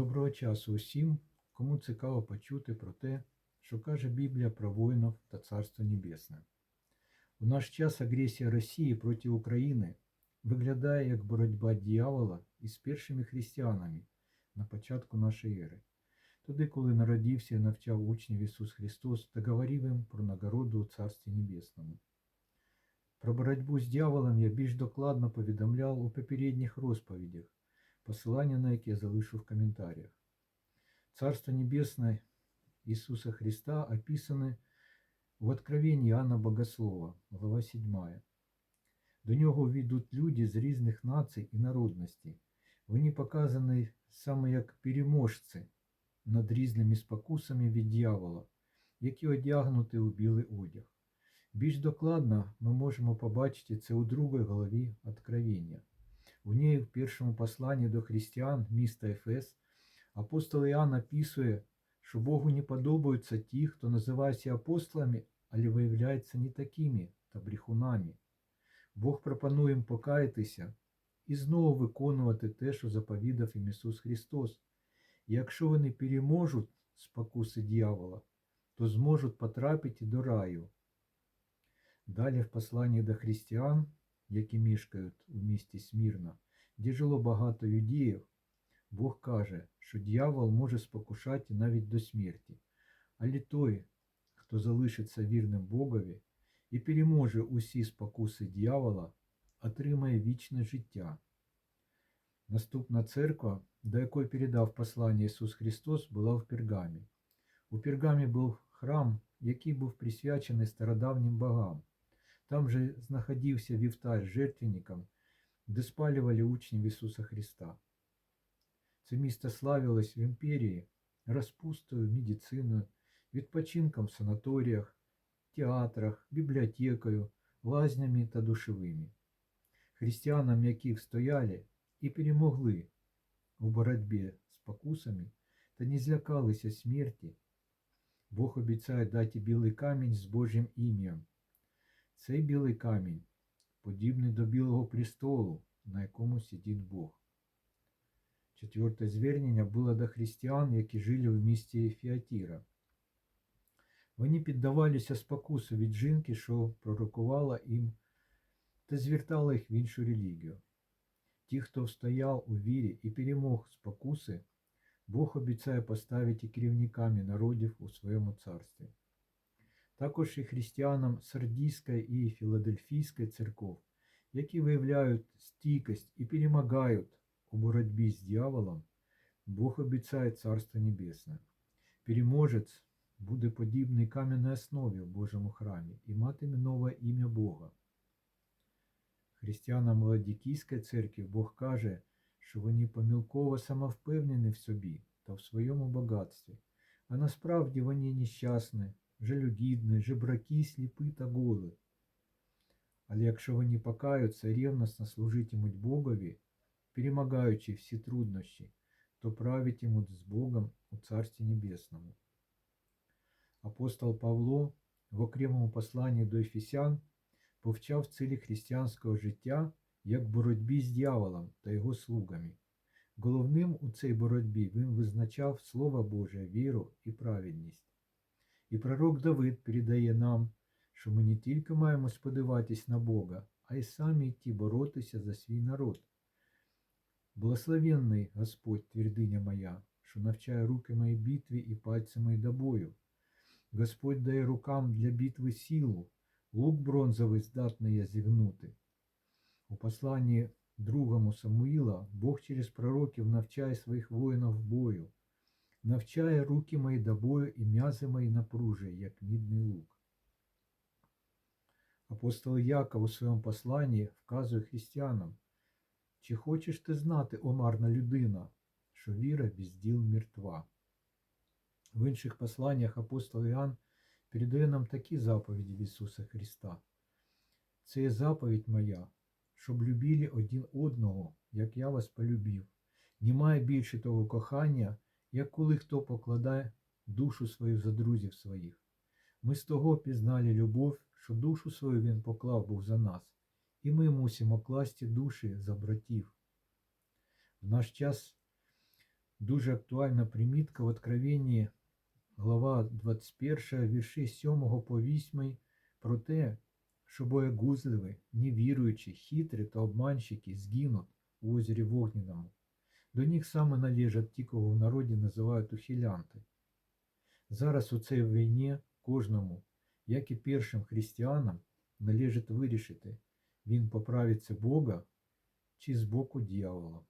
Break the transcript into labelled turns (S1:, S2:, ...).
S1: Доброго часу усім, кому цікаво почути про те, що каже Біблія про воїнів та Царство Небесне. У наш час агресія Росії проти України виглядає як боротьба дьявола із першими християнами на початку нашої ери. Туди, коли народився і навчав учнів Ісус Христос та говорив їм про нагороду у Царстві Небесному. Про боротьбу з дьяволом я більш докладно повідомляв у попередніх розповідях, посилання на які я залишу в коментарях. Царство Небесне Ісуса Христа описане в Откровенні Іоанна Богослова, глава 7. До нього війдуть люди з різних націй і народностей. Вони показані саме як переможці над різними спокусами від дьявола, які одягнуті у білий одяг. Більш докладно ми можемо побачити це у другій голові Откровення. У ній в першому посланні до християн міста Ефес апостол Іоанн описує, що Богу не подобаються ті, хто називається апостолами, але виявляються не такими та брехунами. Бог пропонує їм покаятися і знову виконувати те, що заповідав їм Ісус Христос. І якщо вони переможуть спокуси дьявола, то зможуть потрапити до раю. Далі в посланні до християн, які мешкають у місті Смірна, де жило багато юдеїв, Бог каже, що дьявол може спокушати навіть до смерті, але той, хто залишиться вірним Богові і переможе усі спокуси дьявола, отримає вічне життя. Наступна церква, до якої передав послання Ісус Христос, була в Пергамі. У Пергамі був храм, який був присвячений стародавнім богам. Там же знаходився вівтар з жертвенником, де спалювали учнів Ісуса Христа. Це місто славилось в імперії розпустою, медициною, відпочинком в санаторіях, театрах, бібліотекою, лазнями та душевими. Християнам, які встояли і перемогли у боротьбі з покусами та не злякалися смерті, Бог обіцяє дати білий камінь з Божим ім'ям. Цей білий камінь подібний до білого престолу, на якому сидить Бог. Четверте звернення було до християн, які жили в місті Фіатіра. Вони піддавалися спокусу від жінки, що пророкувала їм та звертала їх в іншу релігію. Ті, хто встояв у вірі і перемог спокуси, Бог обіцяє поставити керівниками народів у своєму царстві. Також і християнам Сардійської і Філадельфійської церков, які виявляють стійкость і перемагають у боротьбі з дьяволом, Бог обіцяє Царство Небесне. Переможець буде подібний кам'яній основі в Божому храмі і матиме нове ім'я Бога. Християнам Ладікійської церкви Бог каже, що вони помилково самовпевнені в собі та в своєму багатстві, а насправді вони нещасні, жалюгідні, жебраки, сліпі та голи. Але якщо вони покаються і ревностно служитимуть Богові, перемагаючи всі труднощі, то правитимуть з Богом у Царстві Небесному. Апостол Павло в окремому посланні до Ефесян повчав цілі християнського життя як боротьбі з дьяволом та його слугами. Головним у цій боротьбі він визначав Слово Боже, віру і праведність. І пророк Давид передає нам, що ми не тільки маємо сподіватись на Бога, а й самі йти боротися за свій народ. Благословенний Господь, твердиня моя, що навчає руки мої битві і пальці мої до бою. Господь дає рукам для битви силу, лук бронзовий здатний я зігнути. У посланні другому Самуїла Бог через пророків навчає своїх воїнів бою, навчає руки мої до бою і м'язи мої напружує, як мідний лук. Апостол Яков у своєму посланні вказує християнам, чи хочеш ти знати, о марна людина, що віра без діл мертва. В інших посланнях апостол Іоанн передає нам такі заповіді в Ісуса Христа. Це є заповідь моя, щоб любили один одного, як я вас полюбив. Немає більше того кохання, як коли хто покладає душу свою за друзів своїх. Ми з того пізнали любов, що душу свою він поклав був за нас, і ми мусимо класти душі за братів. В наш час Дуже актуальна примітка в Откровенні, глава 21, вірші 7 по 8, про те, що боягузливі, невіруючі, хитрі та обманщики згинуть у озері Вогненному. До них саме належать ті, кого в народі називають ухилянти. Зараз у цій війні кожному, як і першим християнам, належить вирішити, він поправиться Бога чи з боку дьявола.